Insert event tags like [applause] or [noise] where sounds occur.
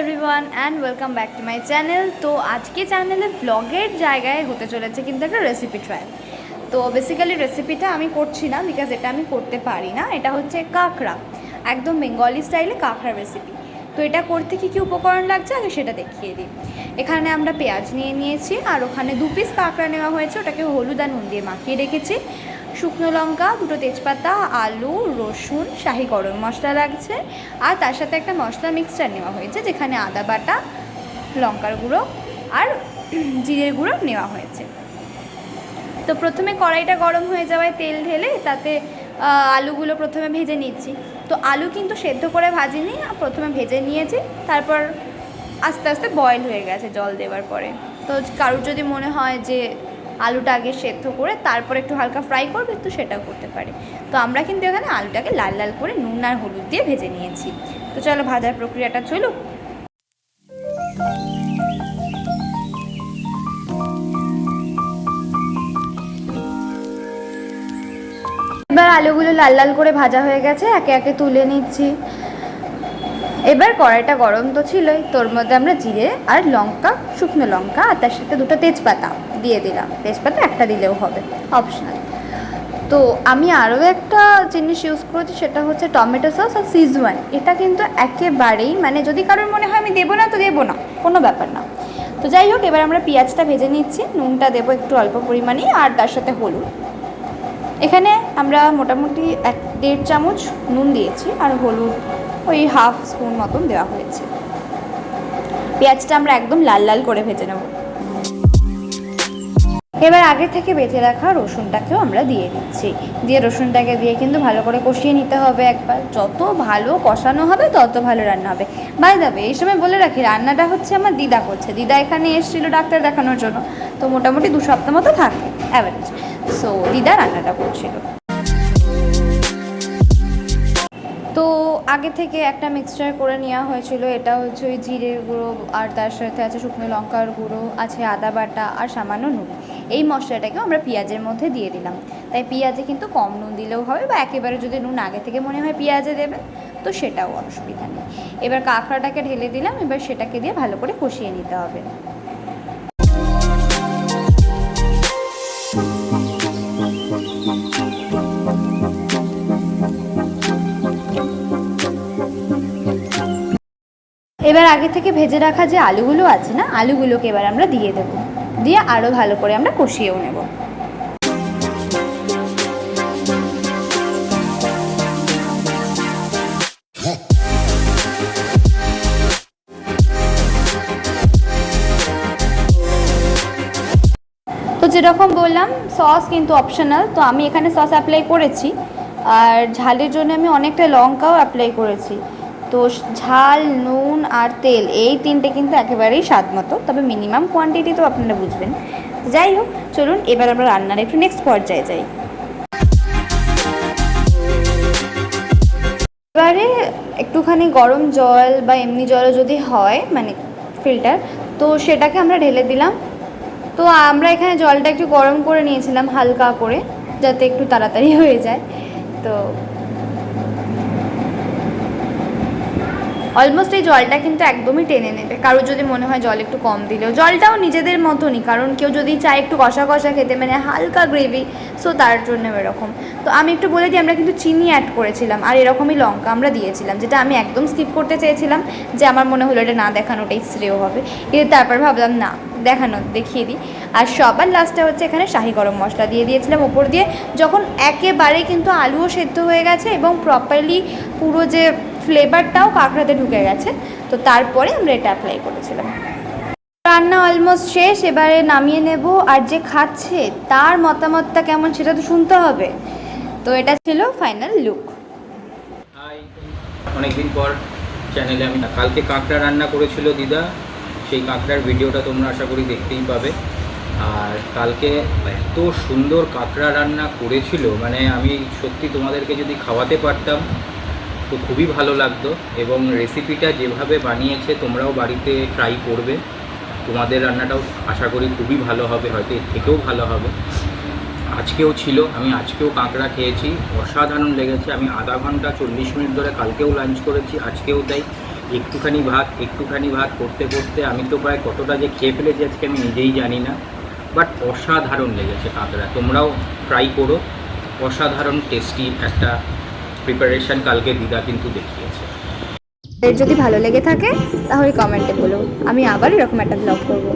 Everyone and welcome back to my channel তো আজকে চ্যানেলে ব্লগের জায়গায় হতে চলেছে কিন্তু একটা রেসিপি ট্রায়াল তো বেসিক্যালি রেসিপিটা আমি করছি না বিকজ এটা আমি করতে পারি না। এটা হচ্ছে কাঁকড়া। একদম বেঙ্গলি স্টাইলে কাঁকড়া রেসিপি তো এটা করতে কী কী উপকরণ লাগছে আগে সেটা দেখিয়ে দিই। এখানে আমরা পেঁয়াজ নিয়ে নিয়েছি আর ওখানে দু পিস কাঁকড়া নেওয়া হয়েছে। ওটাকে হলুদ আর নুন দিয়ে মাখিয়ে রেখেছি। শুকনো লঙ্কা, দুটো তেজপাতা, আলু, রসুন, শাহি গরম মশলা লাগছে। আর তার সাথে একটা মশলা মিক্সচার নেওয়া হয়েছে, যেখানে আদা বাটা, লঙ্কার গুঁড়ো আর [clears throat] জিরের গুঁড়ো নেওয়া হয়েছে। তো প্রথমে কড়াইটা গরম হয়ে যাওয়ায় তেল ঢেলে তাতে আলুগুলো প্রথমে ভেজে নিচ্ছি। তো আলু কিন্তু সেদ্ধ করে ভাজিনি প্রথমে ভেজে নিয়েছি, তারপর আস্তে আস্তে বয়েল হয়ে গেছে জল দেওয়ার পরে। তো কারোর যদি মনে হয় যে আলুটা আগে সেদ্ধ করে তারপর একটু হালকা ফ্রাই করবে, তো সেটাও করতে পারে। তো আমরা কিন্তু এখানে আলুটাকে লাল লাল করে নুন আর হলুদ দিয়ে ভেজে নিয়েছি। তো চলো ভাজার প্রক্রিয়াটা চলুক। এবার আলুগুলো লাল লাল করে ভাজা হয়ে গেছে, একে একে তুলে নিচ্ছি। এবার কড়াইটা গরম তো ছিলই, তোর মধ্যে আমরা জিরে আর লঙ্কা, শুকনো লঙ্কা আর তার সাথে দুটো তেজপাতা দিয়ে দিলাম। তেজপাতা একটা দিলেও হবে অপশনাল তো আমি আরও একটা জিনিস ইউজ করেছি, সেটা হচ্ছে টমেটো সস আর সিজওয়ান এটা কিন্তু একেবারেই মানে যদি কারোর মনে হয় আমি দেবো না, তো দেবো না, কোনো ব্যাপার না। তো যাই হোক, এবার আমরা পেঁয়াজটা ভেজে নিচ্ছি, নুনটা দেবো একটু অল্প পরিমাণে আর তার সাথে হলুদ। এখানে আমরা মোটামুটি এক দেড় চামচ নুন দিয়েছি আর হলুদ ওই হাফ স্পুন মতন দেওয়া হয়েছে। পেঁয়াজটা আমরা একদম লাল লাল করে ভেজে নেব। এবার আগে থেকে বেঁচে রাখা রসুনটাকেও আমরা দিয়ে দিচ্ছি। দিয়ে রসুনটাকে দিয়ে কিন্তু ভালো করে কষিয়ে নিতে হবে একবার। যত ভালো কষানো হবে, তত ভালো রান্না হবে। বাই যাবে এই সময় বলে রাখি, রান্নাটা হচ্ছে আমার দিদা করছে। দিদা এখানে এসেছিল ডাক্তার দেখানোর জন্য। তো মোটামুটি দু সপ্তাহ মতো থাকে অ্যাভারেজ সো দিদা রান্নাটা করছিল। আগে থেকে একটা মিক্সচার করে নেওয়া হয়েছিল। এটা হচ্ছে ওই জিরের গুঁড়ো, আর তার সাথে আছে শুকনো লঙ্কার গুঁড়ো, আছে আদা বাটা, আর সামান্য নুন। এই মশলাটাকেও আমরা পেঁয়াজের মধ্যে দিয়ে দিলাম। তাই পেঁয়াজে কিন্তু কম নুন দিলেও হবে বা একেবারে যদি নুন আগে থেকে মনে হয় পেঁয়াজে দেবেন, তো সেটাও অসুবিধা নেই। এবার কাঁকড়াটাকে ঢেলে দিলাম, এবার সেটাকে দিয়ে ভালো করে কষিয়ে নিতে হবে। এবার আগে থেকে ভেজে রাখা যে আলুগুলো আছে না, আলুগুলোকে এবার আমরা দিয়ে দেবো। দিয়ে আরও ভালো করে আমরা কষিয়েও নেব। তো যেরকম বললাম, সস কিন্তু অপশনাল তো আমি এখানে সস অ্যাপ্লাই করেছি। আর ঝালের জন্য আমি অনেকটা লঙ্কাও অ্যাপ্লাই করেছি। তো ঝাল, নুন আর তেল, এই তিনটে কিন্তু একেবারেই স্বাদ মতো। তবে মিনিমাম কোয়ান্টিটি তো আপনারা বুঝবেন। যাই হোক, চলুন এবার আমরা রান্নার একটু নেক্সট পর্যায়ে যাই। এবারে একটুখানি গরম জল বা এমনি জলও যদি হয় মানে ফিল্টার তো সেটাকে আমরা ঢেলে দিলাম। তো আমরা এখানে জলটা একটু গরম করে নিয়েছিলাম হালকা করে, যাতে একটু তাড়াতাড়ি হয়ে যায়। তো অলমোস্ট এই জলটা কিন্তু একদমই টেনে নেবে। কারোর যদি মনে হয় জল একটু কম দিলেও। জলটাও নিজেদের মতনই, কারণ কেউ যদি চায় একটু কষা কষা খেতে মানে হালকা গ্রেভি সো তার জন্য এরকম। তো আমি একটু বলে দিই, আমরা কিন্তু চিনি অ্যাড করেছিলাম, আর এরকমই লঙ্কা আমরা দিয়েছিলাম, যেটা আমি একদম স্কিপ করতে চেয়েছিলাম, যে আমার মনে হলো এটা না দেখানোটাই শ্রেয় হবে। কিন্তু তারপর ভাবলাম, না দেখানো দেখিয়ে দিই। আর সবার লাস্টে হচ্ছে এখানে শাহি গরম মশলা দিয়ে দিয়েছিলাম। ওপর দিয়ে যখন একেবারে কিন্তু আলুও সেদ্ধ হয়ে গেছে এবং প্রপারলি পুরো যে ফ্লেভারটাও কাঁকড়াতে ঢুকে গেছে। তো তারপরে আমরা এটা অ্যাপ্লাই করেছিলাম। রান্না অলমোস্ট শেষ, এবারে নামিয়ে নেব। আর যে খাচ্ছে, তার মতামতটা কেমন সেটা তো শুনতে হবে। তো এটা ছিল ফাইনাল লুক অনেকদিন পর চ্যানেলে আমি কালকে কাঁকড়া রান্না করেছিল দিদা। সেই কাঁকড়ার ভিডিওটা তোমরা আশা করি দেখতেই পাবে। আর কালকে এত সুন্দর কাঁকড়া রান্না করেছিল। মানে আমি সত্যি তোমাদেরকে যদি খাওয়াতে পারতাম তো খুবই ভালো লাগতো এবং রেসিপিটা যেভাবে বানিয়েছে তোমরাও বাড়িতে ট্রাই করবে। তোমাদের রান্নাটাও আশা করি খুবই ভালো হবে, হয়তো এর থেকেও ভালো হবে। আজকেও ছিল, আমি আজকেও কাঁকড়া খেয়েছি, অসাধারণ লেগেছে। আমি আধা ঘণ্টা চল্লিশ মিনিট ধরে কালকেও লাঞ্চ করেছি, আজকেও তাই। একটুখানি ভাত একটুখানি ভাত করতে করতে আমি তো প্রায় কতটা যে খেয়ে ফেলেছি আজকে আমি নিজেই জানি না। বাট অসাধারণ লেগেছে কাঁকড়া, তোমরাও ট্রাই করো। অসাধারণ টেস্টি একটা প্রিপারেশন কালকে দিদা কিন্তু দেখিয়েছে। যদি ভালো লেগে থাকে, তাহলে কমেন্টে বলো আমি আবার এরকম একটা ব্লগ করব।